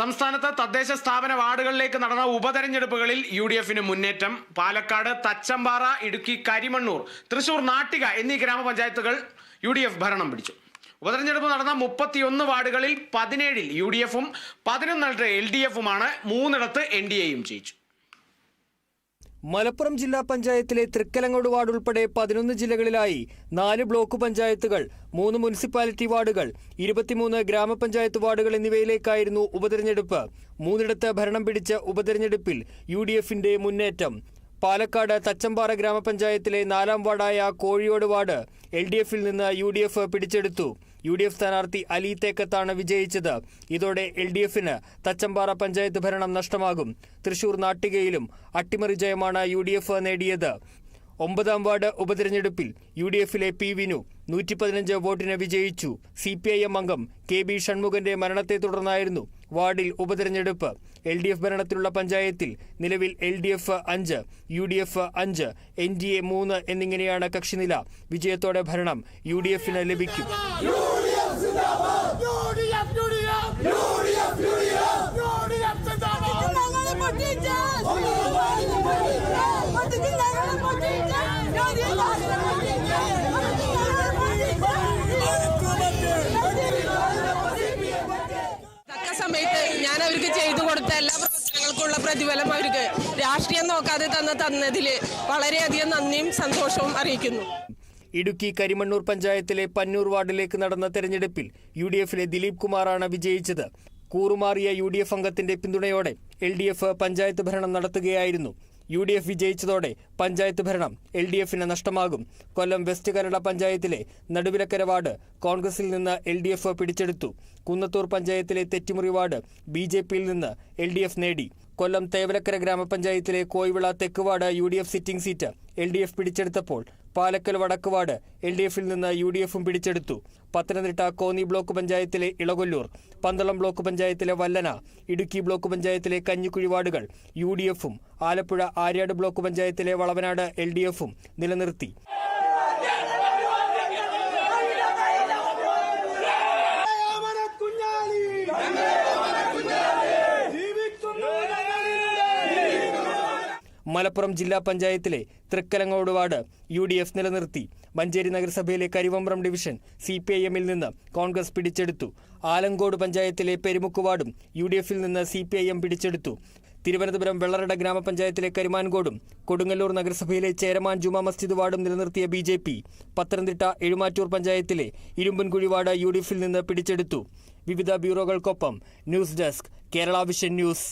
സംസ്ഥാനത്ത് തദ്ദേശ സ്ഥാപന വാർഡുകളിലേക്ക് നടന്ന ഉപതെരഞ്ഞെടുപ്പുകളിൽ യു ഡി എഫിന് മുന്നേറ്റം. പാലക്കാട് തച്ചമ്പാറ ഇടുക്കി കരിമണ്ണൂർ തൃശൂർ നാട്ടിക എന്നീ ഗ്രാമപഞ്ചായത്തുകൾ യു ഡി എഫ് ഭരണം പിടിച്ചു. ഉപതെരഞ്ഞെടുപ്പ് നടന്ന മുപ്പത്തിയൊന്ന് വാർഡുകളിൽ പതിനേഴിൽ യു ഡി എഫും പതിനൊന്നിടത്ത് എൽ ഡി എഫുമാണ് മൂന്നിടത്ത് എൻ ഡി എയും ജയിച്ചു. മലപ്പുറം ജില്ലാ പഞ്ചായത്തിലെ തൃക്കലങ്ങോട് വാർഡ് ഉൾപ്പെടെ പതിനൊന്ന് ജില്ലകളിലായി നാല് ബ്ലോക്ക് പഞ്ചായത്തുകൾ മൂന്ന് മുനിസിപ്പാലിറ്റി വാർഡുകൾ ഇരുപത്തിമൂന്ന് ഗ്രാമപഞ്ചായത്ത് വാർഡുകൾ എന്നിവയിലേക്കായിരുന്നു ഉപതെരഞ്ഞെടുപ്പ്. മൂന്നിടത്ത് ഭരണം പിടിച്ച ഉപതെരഞ്ഞെടുപ്പിൽ യു ഡി എഫിന്റെ മുന്നേറ്റം. പാലക്കാട് തച്ചമ്പാറ ഗ്രാമപഞ്ചായത്തിലെ നാലാം വാർഡായ കോഴിയോട് വാർഡ് എൽ ഡി എഫിൽ നിന്ന് യു ഡി എഫ് പിടിച്ചെടുത്തു. യു ഡി എഫ് സ്ഥാനാർത്ഥി അലി തേക്കത്താണ് വിജയിച്ചത്. ഇതോടെ എൽ ഡി എഫിന് തച്ചമ്പാറ പഞ്ചായത്ത് ഭരണം നഷ്ടമാകും. തൃശൂർ നാട്ടികയിലും അട്ടിമറി ജയമാണ് യു ഡി എഫ് നേടിയത്. ഒമ്പതാം വാർഡ് ഉപതെരഞ്ഞെടുപ്പിൽ യു ഡി എഫിലെ പി വിനു നൂറ്റി പതിനഞ്ച് വോട്ടിന് വിജയിച്ചു. സി പി ഐ എം അംഗം കെ ബി ഷൺമുഖന്റെ മരണത്തെ തുടർന്നായിരുന്നു വാർഡിൽ ഉപതെരഞ്ഞെടുപ്പ്. എൽ ഡി എഫ് ഭരണത്തിലുള്ള പഞ്ചായത്തിൽ നിലവിൽ എൽ ഡി എഫ് അഞ്ച് യു ഡി എഫ് അഞ്ച് എൻ ഡി എ മൂന്ന് എന്നിങ്ങനെയാണ് കക്ഷിനില. വിജയത്തോടെ ഭരണം യു ഡി എഫിന് ലഭിക്കും എല്ലാ പ്രവർത്തനങ്ങൾക്കുള്ള പ്രതിഫലം അവർക്ക് രാഷ്ട്രീയം നോക്കാതെ തന്ന തന്നതിൽ വളരെയധികം നന്ദിയും സന്തോഷവും അറിയിക്കുന്നു. ഇടുക്കി കരിമണ്ണൂർ പഞ്ചായത്തിലെ പന്നൂർ വാർഡിലേക്ക് നടന്ന തെരഞ്ഞെടുപ്പിൽ യു ഡി എഫിലെ ദിലീപ് കുമാറാണ് വിജയിച്ചത്. കൂറുമാറിയ യു ഡി എഫ് അംഗത്തിന്റെ പിന്തുണയോടെ എൽ ഡി എഫ് പഞ്ചായത്ത് ഭരണം നടത്തുകയായിരുന്നു. യു ഡി എഫ് വിജയിച്ചതോടെ പഞ്ചായത്ത് ഭരണം എൽ ഡി എഫിന് നഷ്ടമാകും. കൊല്ലം വെസ്റ്റ് കരട പഞ്ചായത്തിലെ നടുവിലക്കര വാർഡ് കോൺഗ്രസിൽ നിന്ന് എൽ ഡി എഫ് പിടിച്ചെടുത്തു. കുന്നത്തൂർ പഞ്ചായത്തിലെ തെറ്റിമുറി വാർഡ് ബി ജെ പിയിൽ നിന്ന് എൽ ഡി എഫ് നേടി. കൊല്ലം തേവലക്കര ഗ്രാമപഞ്ചായത്തിലെ Koyivila Thekkuvad U D F sitting seat L D F പിടിച്ചെടുത്തപ്പോൾ Palakkal Vadakkuvad L D എഫിൽ നിന്ന് യു ഡി എഫും പിടിച്ചെടുത്തു. പത്തനംതിട്ട കോന്നി ബ്ലോക്ക് പഞ്ചായത്തിലെ ഇളകൊല്ലൂർ പന്തളം ബ്ലോക്ക് പഞ്ചായത്തിലെ വല്ലന ഇടുക്കി ബ്ലോക്ക് പഞ്ചായത്തിലെ കഞ്ഞിക്കുഴി വാർഡുകൾ യു ഡി എഫും ആലപ്പുഴ ആര്യാട് ബ്ലോക്ക് പഞ്ചായത്തിലെ വളവനാട് എൽ ഡി എഫും നിലനിർത്തി. മലപ്പുറം ജില്ലാ പഞ്ചായത്തിലെ Thrikkalangode ward U D F നിലനിർത്തി. മഞ്ചേരി നഗരസഭയിലെ Karivambram division C P I എമ്മിൽ നിന്ന് കോൺഗ്രസ് പിടിച്ചെടുത്തു. ആലങ്കോട് പഞ്ചായത്തിലെ പെരുമുക്ക് വാർഡും യു ഡി എഫിൽ നിന്ന് സി പി ഐ എം പിടിച്ചെടുത്തു. തിരുവനന്തപുരം വെള്ളറട ഗ്രാമപഞ്ചായത്തിലെ കരിമാൻകോടും കൊടുങ്ങല്ലൂർ നഗരസഭയിലെ ചേരമാൻ ജുമാ മസ്ജിദ് വാർഡും നിലനിർത്തിയ B J P Pathanamthitta Ezhumattoor പഞ്ചായത്തിലെ ഇരുമ്പൻകുഴി വാർഡ് യു ഡി എഫിൽ നിന്ന് പിടിച്ചെടുത്തു. വിവിധ ബ്യൂറോകൾക്കൊപ്പം news desk Kerala vision news.